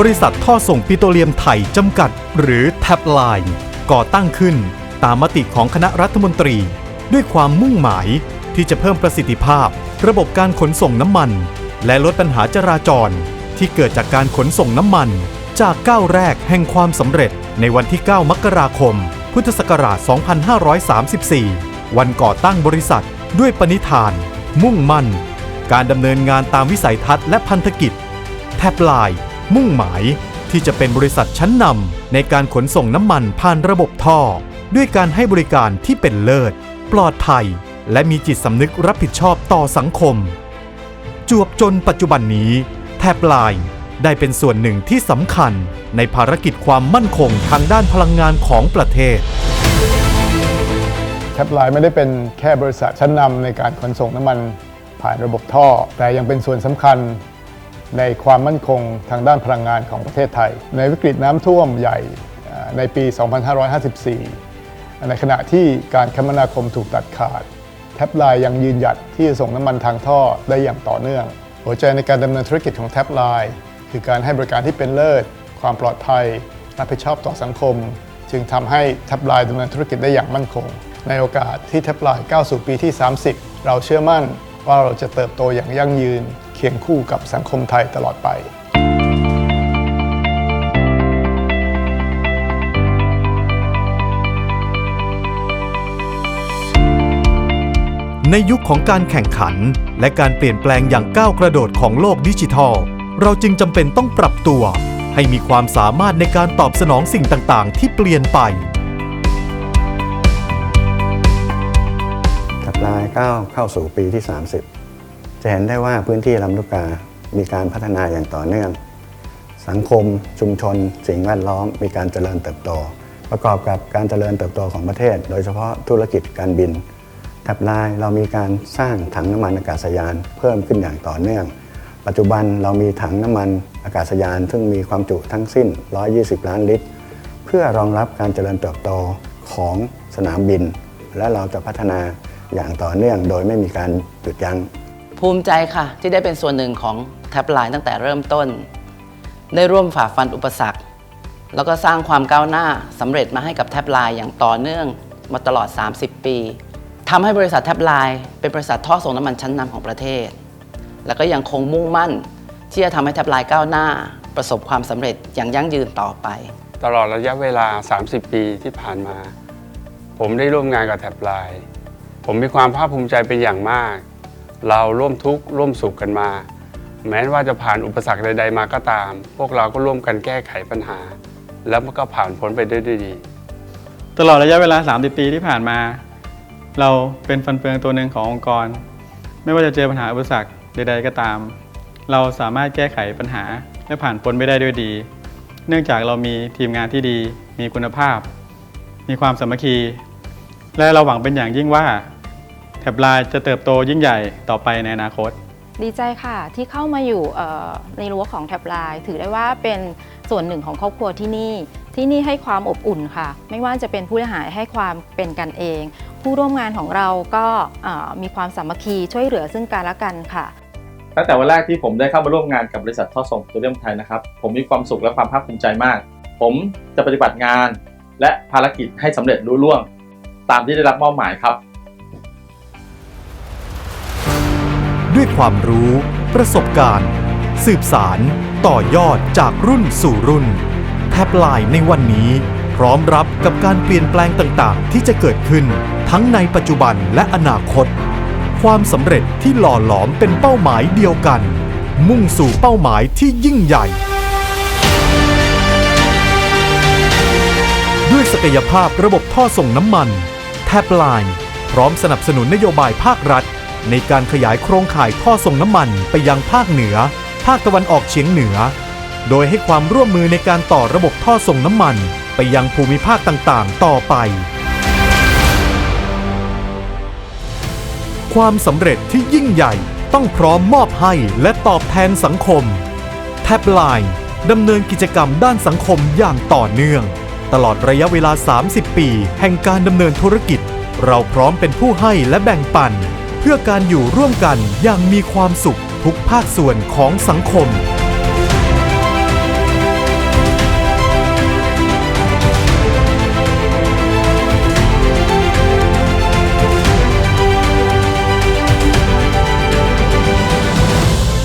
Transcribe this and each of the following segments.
บริษัทท่อส่งปิโตรเลียมไทยจำกัด หรือแท็บไลน์ก่อตั้งขึ้นตามมติของคณะรัฐมนตรี ด้วยความมุ่งหมายที่จะเพิ่มประสิทธิภาพ ระบบการขนส่งน้ำมัน และลดปัญหาจราจร ที่เกิดจากการขนส่งน้ำมัน จากก้าวแรกแห่งความสำเร็จในวันที่ 9 มกราคม พุทธศักราช 2534 วันก่อตั้งบริษัทด้วยปณิธาน มุ่งมั่น การดำเนินงานตามวิสัยทัศน์และพันธกิจ แท็บไลน์ มุ่งหมายที่จะเป็นบริษัทชั้นนำในการขนส่งน้ำมันผ่านระบบท่อ ด้วยการให้บริการที่เป็นเลิศ ปลอดภัย และมีจิตสำนึกรับผิดชอบต่อสังคม จวบจนปัจจุบันนี้ แทบไลน์ได้เป็นส่วนหนึ่งที่สำคัญในภารกิจความมั่นคงทางด้านพลังงานของประเทศแทบไลน์ไม่ได้เป็นแค่บริษัทชั้นนำในการขนส่งน้ำมันผ่านระบบท่อ แต่ยังเป็นส่วนสำคัญ ในความมั่นคงทางด้านพลังงานของประเทศไทย ในวิกฤตน้ำท่วมใหญ่ในปี 2554 ในขณะที่การคมนาคมถูกตัดขาด แท็บไลน์ยังยืนหยัดที่จะส่งน้ำมันทางท่อได้อย่างต่อเนื่อง หัวใจในการดำเนินธุรกิจของแท็บไลน์คือการให้บริการที่เป็นเลิศ ความปลอดภัยรับผิดชอบต่อสังคม จึงทำให้แท็บไลน์ดำเนินธุรกิจได้อย่างมั่นคง ในโอกาสที่แท็บไลน์ก้าวสู่ปีที่ 30 เราเชื่อมั่นว่าเราจะเติบโตอย่างยั่งยืน เคียงคู่กับสังคมไทยตลอดไปในยุคของการแข่งขัน และการเปลี่ยนแปลงอย่างก้าวกระโดดของโลกดิจิทัล เราจึงจำเป็นต้องปรับตัว ให้มีความสามารถในการตอบสนองสิ่งต่าง ๆ ที่เปลี่ยนไปกับลายก้าวเข้าสู่ปีที่ 30 จะเห็นได้ว่าพื้นที่ลำลูกกา มีการพัฒนาอย่างต่อเนื่อง สังคม ชุมชน สิ่งแวดล้อม มีการเจริญเติบโต ประกอบกับการเจริญเติบโตของประเทศ โดยเฉพาะธุรกิจการบินแท็บไลน์เรามีการสร้างถังน้ำมันอากาศยาน เพิ่มขึ้นอย่างต่อเนื่อง ปัจจุบันเรามีถังน้ำมันอากาศยาน ซึ่งมีความจุทั้งสิ้น 120 ล้านลิตร เพื่อรองรับการเจริญเติบโตของสนามบิน และเราจะพัฒนาอย่างต่อเนื่องโดยไม่มีการหยุดยัง้ง ภูมิใจค่ะ ที่ได้เป็นส่วนหนึ่งของแท็บไลน์ตั้งแต่เริ่มต้น ได้ร่วมฝ่าฟันอุปสรรค แล้วก็สร้างความก้าวหน้าสำเร็จมาให้กับแท็บไลน์อย่างต่อเนื่องมาตลอด 30 ปีทำให้บริษัทแท็บไลน์เป็นบริษัทท่อส่งน้ำมันชั้นนำของประเทศ แล้วก็ยังคงมุ่งมั่น ที่จะทำให้แท็บไลน์ก้าวหน้า ประสบความสำเร็จอย่างยั่งยืนต่อไป ตลอดระยะเวลา 30 ปีที่ผ่านมา ผมได้ร่วมงานกับแท็บไลน์ผมมีความภาคภูมิใจเป็นอย่างมาก เราร่วมทุกข์ร่วมสุขกันมา แม้ว่าจะผ่านอุปสรรคใด ๆ มาก็ตาม พวกเราก็ร่วมกันแก้ไขปัญหา แล้วมันก็ผ่านพ้นไปได้ด้วยดี ตลอดระยะเวลา 30 ปีที่ผ่านมา เราเป็นฟันเฟืองตัวหนึ่งขององค์กร ไม่ว่าจะเจอปัญหาอุปสรรคใด ๆ ก็ตาม เราสามารถแก้ไขปัญหาและผ่านพ้นไปได้ด้วยดี เนื่องจากเรามีทีมงานที่ดี มีคุณภาพ มีความสามัคคี และเราหวังเป็นอย่างยิ่งว่า แท็บไลน์จะเติบโตยิ่งใหญ่ต่อไปในอนาคต ดีใจค่ะที่เข้ามาอยู่เอ่อในรั้วของแท็บไลน์ถือได้ว่าเป็นส่วนหนึ่งของครอบครัวที่นี่ ที่นี่ให้ความอบอุ่นค่ะ ไม่ว่าจะเป็นผู้บริหารให้ความเป็นกันเอง ผู้ร่วมงานของเราก็เอ่อมีความสามัคคีช่วยเหลือซึ่งกันและกันค่ะตั้งแต่วันแรกที่ผมได้เข้ามาร่วมงานกับบริษัทท่อส่งตัวเรียมไทยนะครับ ผมมีความสุขและความภาคภูมิใจมาก ผมจะปฏิบัติงาน และภารกิจให้สำเร็จรุ่ล่วง ตามที่ได้รับมอบหมายครับ ด้วยความรู้ ประสบการณ์ สืบสาร ต่อยอดจากรุ่นสู่รุ่น แท็บไลน์ในวันนี้ พร้อมรับกับการเปลี่ยนแปลงต่างๆ ที่จะเกิดขึ้น ทั้งในปัจจุบันและอนาคต ความสำเร็จที่หล่อหลอมเป็นเป้าหมายเดียวกัน มุ่งสู่เป้าหมายที่ยิ่งใหญ่ ด้วยศักยภาพระบบท่อส่งน้ำมัน แท็บไลน์พร้อมสนับสนุนนโยบายภาครัฐ ในการขยายโครงข่ายท่อส่งน้ำมันไปยังภาคเหนือ ภาคตะวันออกเฉียงเหนือ โดยให้ความร่วมมือในการต่อระบบท่อส่งน้ำมัน ไปยังภูมิภาคต่างๆ ต่อไป ความสำเร็จที่ยิ่งใหญ่ต้องพร้อมมอบให้และตอบแทนสังคม แท็บไลน์ดำเนินกิจกรรมด้านสังคมอย่างต่อเนื่อง ตลอดระยะเวลา 30 ปี แห่งการดำเนินธุรกิจ เราพร้อมเป็นผู้ให้และแบ่งปัน เพื่อการอยู่ร่วมกันอย่างมีความสุขทุกภาคส่วนของสังคม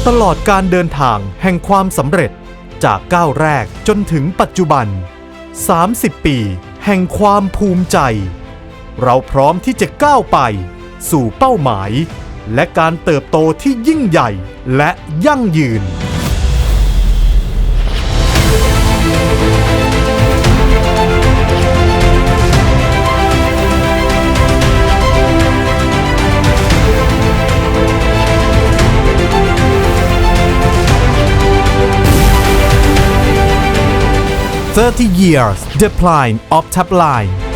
ตลอดการเดินทางแห่งความสำเร็จจากก้าวแรกจนถึงปัจจุบัน 30 ปี แห่งความภูมิใจ เราพร้อมที่จะก้าวไป สู่เป้าหมาย และการเติบโตที่ยิ่งใหญ่และยั่งยืน 30 years decline of Tapline